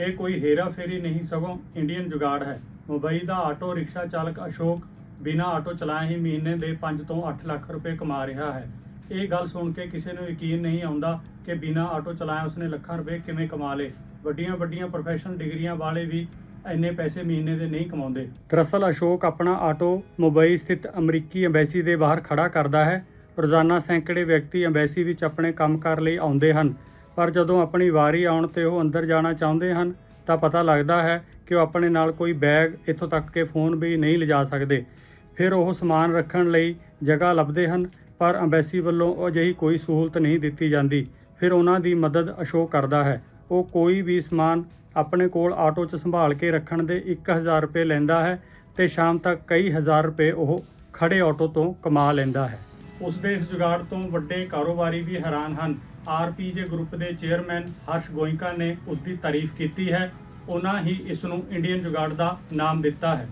ਇਹ ਕੋਈ ਹੇਰਾ ਫੇਰੀ ਨਹੀਂ, ਸਗੋਂ ਇੰਡੀਅਨ ਜੁਗਾੜ ਹੈ। ਮੁੰਬਈ ਦਾ ਆਟੋ ਰਿਕਸ਼ਾ ਚਾਲਕ ਅਸ਼ੋਕ ਬਿਨਾਂ ਆਟੋ ਚਲਾਏ ਹੀ ਮਹੀਨੇ ਦੇ 5 ਤੋਂ 8 ਲੱਖ ਰੁਪਏ ਕਮਾ ਰਿਹਾ ਹੈ। ਇਹ ਗੱਲ ਸੁਣ ਕੇ ਕਿਸੇ ਨੂੰ ਯਕੀਨ ਨਹੀਂ ਆਉਂਦਾ ਕਿ ਬਿਨਾਂ ਆਟੋ ਚਲਾਏ ਉਸਨੇ ਲੱਖਾਂ ਰੁਪਏ ਕਿਵੇਂ ਕਮਾ ਲਏ। ਵੱਡੀਆਂ ਵੱਡੀਆਂ ਪ੍ਰੋਫੈਸ਼ਨਲ ਡਿਗਰੀਆਂ ਵਾਲੇ ਵੀ ਇੰਨੇ ਪੈਸੇ ਮਹੀਨੇ ਦੇ ਨਹੀਂ ਕਮਾਉਂਦੇ। ਦਰਅਸਲ ਅਸ਼ੋਕ ਆਪਣਾ ਆਟੋ ਮੁੰਬਈ ਸਥਿਤ ਅਮਰੀਕੀ ਐਮਬੈਸੀ ਦੇ ਬਾਹਰ ਖੜਾ ਕਰਦਾ ਹੈ। ਰੋਜ਼ਾਨਾ ਸੈਂਕੜੇ ਵਿਅਕਤੀ ਐਮਬੈਸੀ ਵਿੱਚ ਆਪਣੇ ਕੰਮ ਕੰਮਕਾਰ ਲਈ ਆਉਂਦੇ ਹਨ। ਪਰ ਜਦੋਂ ਆਪਣੀ ਵਾਰੀ ਆਉਣ ਤੇ ਉਹ ਅੰਦਰ ਜਾਣਾ ਚਾਹੁੰਦੇ ਹਨ, ਤਾਂ ਪਤਾ ਲੱਗਦਾ ਹੈ ਕਿ ਉਹ ਆਪਣੇ ਨਾਲ ਕੋਈ ਬੈਗ ਇੱਥੋਂ ਤੱਕ ਕਿ ਫੋਨ ਵੀ ਨਹੀਂ ਲਿਜਾ ਸਕਦੇ। ਫਿਰ ਉਹ ਸਮਾਨ ਰੱਖਣ ਲਈ ਜਗ੍ਹਾ ਲੱਭਦੇ ਹਨ, ਪਰ ਐਮਬੈਸੀ ਵੱਲੋਂ ਅਜਿਹੀ ਕੋਈ ਸਹੂਲਤ ਨਹੀਂ ਦਿੱਤੀ ਜਾਂਦੀ। ਫਿਰ ਉਹਨਾਂ ਦੀ ਮਦਦ ਅਸ਼ੋਕ ਕਰਦਾ ਹੈ। ਉਹ ਕੋਈ ਵੀ ਸਮਾਨ ਆਪਣੇ ਕੋਲ ਆਟੋ 'ਚ ਸੰਭਾਲ ਕੇ ਰੱਖਣ ਦੇ 1000 ਰੁਪਏ ਲੈਂਦਾ ਹੈ ਤੇ ਸ਼ਾਮ ਤੱਕ ਕਈ ਹਜ਼ਾਰ ਰੁਪਏ ਉਹ ਖੜੇ ਆਟੋ ਤੋਂ ਕਮਾ ਲੈਂਦਾ ਹੈ। ਉਸ ਦੇ ਇਸ ਜੁਗਾੜ ਤੋਂ ਵੱਡੇ ਕਾਰੋਬਾਰੀ ਵੀ ਹੈਰਾਨ ਹਨ। ਆਰਪੀਜੇ ਗਰੁੱਪ ਦੇ ਚੇਅਰਮੈਨ ਹਰਸ਼ ਗੋਇੰਕਾ ਨੇ ਉਸ ਦੀ ਤਾਰੀਫ ਕੀਤੀ ਹੈ। ਉਹਨਾਂ ਹੀ ਇਸ ਨੂੰ ਇੰਡੀਅਨ ਜੁਗਾੜ ਦਾ ਨਾਮ ਦਿੱਤਾ ਹੈ।